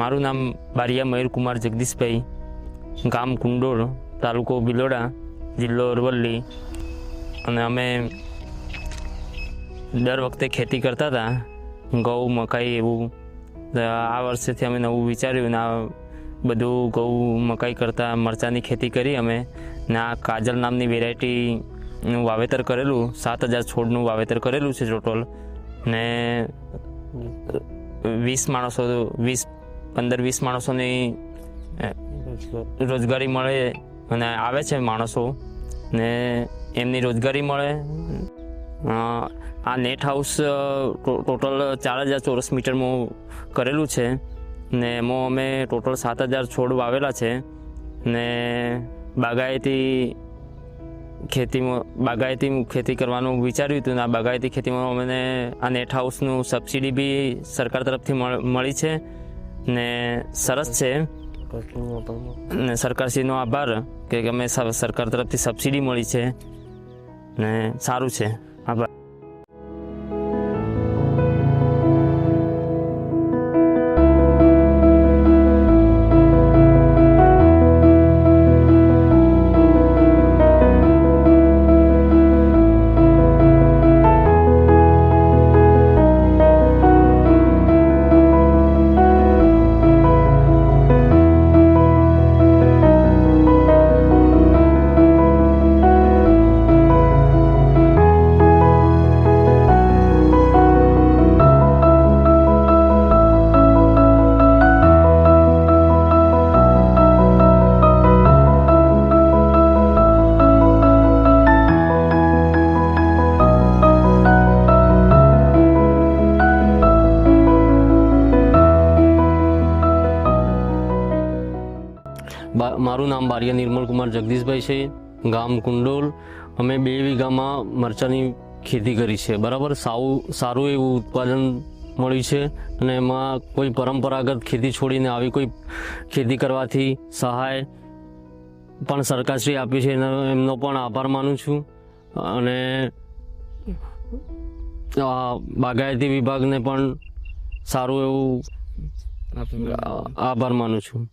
મારું નામ બારિયા મયુરકુમાર જગદીશભાઈ, ગામ કુંડોળ, તાલુકો ભિલોડા જિલ્લો અરવલ્લી. અને અમે દર વખતે ખેતી કરતા હતા, ઘઉં, મકાઈ એવું. આ વર્ષેથી અમે નવું વિચાર્યું ને આ બધું ઘઉં, મકાઈ કરતાં મરચાંની ખેતી કરી અમે. ને આ કાજલ નામની વેરાયટીનું વાવેતર કરેલું, સાત હજાર છોડનું વાવેતર કરેલું છે ટોટલ. ને વીસ માણસો, વીસ પંદર વીસ માણસોની રોજગારી મળે અને આવે છે માણસો ને એમની રોજગારી મળે. આ નેટ હાઉસ ટોટલ ચાર હજાર ચોરસ મીટરમાં કરેલું છે ને એમાં અમે ટોટલ સાત હજાર છોડ વાવેલા છે ને બાગાયતી ખેતીમાં, બાગાયતી ખેતી કરવાનું વિચાર્યું હતું ને આ બાગાયતી ખેતીમાં અમને આ નેટ હાઉસનું સબસિડી બી સરકાર તરફથી મળ- છે. ને સરસ છે ને સરકારશ્રીનો આભાર કે અમે સરકાર તરફથી સબસિડી મળી છે ને સારું છે આભાર મારું નામ બારિયા નિર્મલ કુમાર જગદીશભાઈ છે. ગામ કુંડોલ. અમે બે વીઘામાં મરચાંની ખેતી કરી છે. બરાબર? સાવું સારું એવું ઉત્પાદન મળ્યું છે અને એમાં કોઈ પરંપરાગત ખેતી છોડીને આવી કોઈ ખેતી કરવાથી સહાય પણ સરકારશ્રી આપી છે. એનો એમનો પણ આભાર માનું છું. અને બાગાયતી વિભાગને પણ સારું એવું આભાર માનું છું.